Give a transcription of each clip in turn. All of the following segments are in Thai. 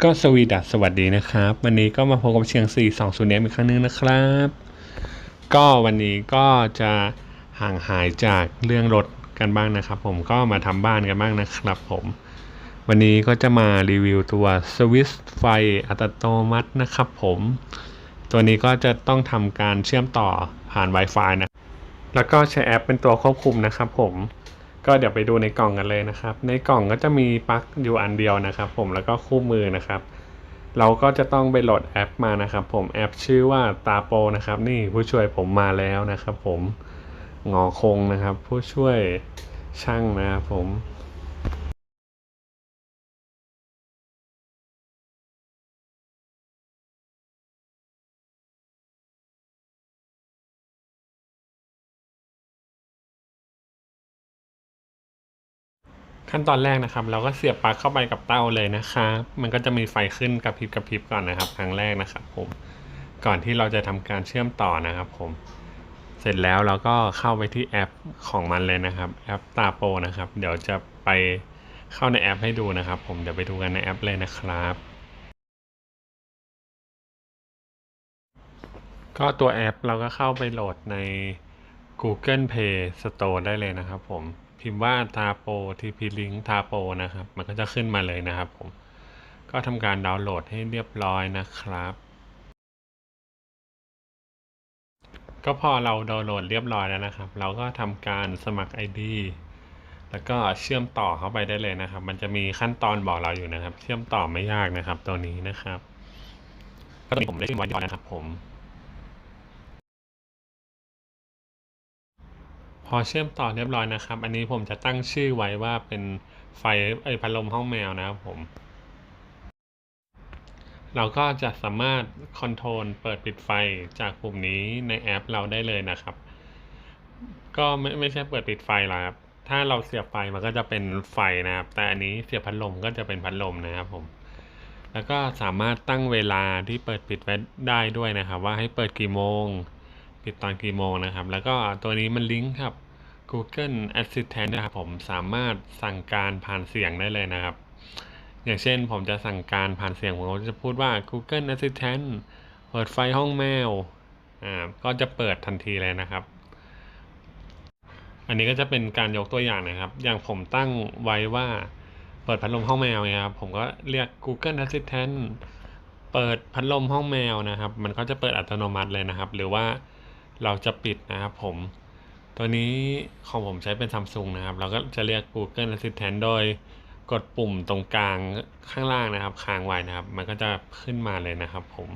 ก็สวีดัสสวัสดีนะครับ วันนี้ก็มาพบกับเชียง420เอีกครั้งหนึงนะครับ ก็วันนี้ก็จะห่างหายจากเรื่องรถกันบ้างนะครับ ผมก็มาทำบ้านกันบ้างนะครับผม วันนี้ก็จะมารีวิวตัวสวิตช์ไฟอัตโนมัตินะครับผม ตัวนี้ก็จะต้องทำการเชื่อมต่อผ่าน Wi-Fi นะ แล้วก็ใช้แอปเป็นตัวควบคุมนะครับผม ก็เดี๋ยวไปดูในกล่องกันเลยนะครับ ในกล่องก็จะมีปลั๊กอยู่อันเดียวนะครับ ผมแล้วก็คู่มือนะครับ เราก็จะต้องไปโหลดแอปมานะครับ ผมแอปชื่อว่าตาโปนะครับ นี่ผู้ช่วยผมมาแล้วนะครับ ผมงอคงนะครับ ผู้ช่วยช่างนะครับผม ขั้นตอนแรกนะครับ เราก็เสียบปลั๊กเข้าไปกับเต้าเลยนะครับ มันก็จะมีไฟขึ้นกระพริบกระพริบก่อนนะครับ ครั้งแรกนะครับผม ก่อนที่เราจะทำการเชื่อมต่อนะครับ ผม เสร็จแล้วเราก็เข้าไปที่แอปของมันเลยนะครับ แอปตาโปนะครับ เดี๋ยวจะไปเข้าในแอปให้ดูนะครับ ผม เดี๋ยวไปดูกันในแอปเลยนะครับก็ตัวแอปเราก็เข้าไปโหลดใน Google Play Store ได้เลยนะครับผม พิมพ์ว่า t a p o TP Link t a p o นะครับ มันก็จะขึ้นมาเลยนะครับผม ก็ทำการดาวน์โหลดให้เรียบร้อยนะครับ ก็พอเราดาวน์โหลดเรียบร้อยแล้วนะครับ เราก็ทำการสมัคร ID แล้วก็เชื่อมต่อเข้าไปได้เลยนะครับ มันจะมีขั้นตอนบอกเราอยู่นะครับ เชื่อมต่อไม่ยากนะครับตัวนี้นะครับ ก็ตอนนี้ผมได้ชื่อไว้ก่อนนะครับผม อเชื่อมต่อเรียบร้อยนะครับ อันนี้ผมจะตั้งชื่อไว้ว่าเป็นไฟไอพัดลมห้องแมวนะครับผม เราก็จะสามารถคอนโทรลเปิดปิดไฟจากปุ่มนี้ในแอปเราได้เลยนะครับ ก็ไม่ไม่ใช่เปิดปิดไฟหรอกครับ ถ้าเราเสียบไฟมันก็จะเป็นไฟนะครับ แต่อันนี้เสียบพัดลมก็จะเป็นพัดลมนะครับผม แล้วก็สามารถตั้งเวลาที่เปิดปิดไว้ได้ด้วยนะครับ ว่าให้เปิดกี่โมง ปิดตอนกี่โมงนะครับ แล้วก็ตัวนี้มันลิงก์กับ Google Assistant นะครับผมสามารถสั่งการผ่านเสียงได้เลยนะครับ อย่างเช่นผมจะสั่งการผ่านเสียงผมก็จะพูดว่า Google Assistant เปิดไฟห้องแมวอ่าก็จะเปิดทันทีเลยนะครับ อันนี้ก็จะเป็นการยกตัวอย่างนะครับ อย่างผมตั้งไว้ว่าเปิดพัดลมห้องแมวนี่ยครับผมก็เรียก Google Assistant เปิดพัดลมห้องแมวนะครับ มันก็จะเปิดอัตโนมัติเลยนะครับ หรือว่า เราจะปิดนะครับผม ตัวนี้ของผมใช้เป็นซัมซุงนะครับ เราก็จะเรียก Google Assistant โดยกดปุ่มตรงกลางข้างล่างนะครับ ค้างไว้นะครับ มันก็จะขึ้นมาเลยนะครับผม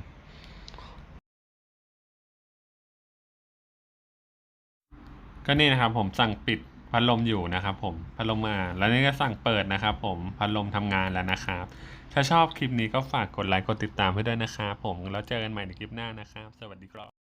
ก็นี่นะครับผมสั่งปิดพัดลมอยู่นะครับ ผมพัดลมมา แล้วนี่ก็สั่งเปิดนะครับ ผมพัดลมทำงานแล้วนะครับ ถ้าชอบคลิปนี้ก็ฝากกดไลค์กดติดตามให้ด้วยนะครับผมแล้วเจอกันใหม่ในคลิปหน้านะครับ สวัสดีครับ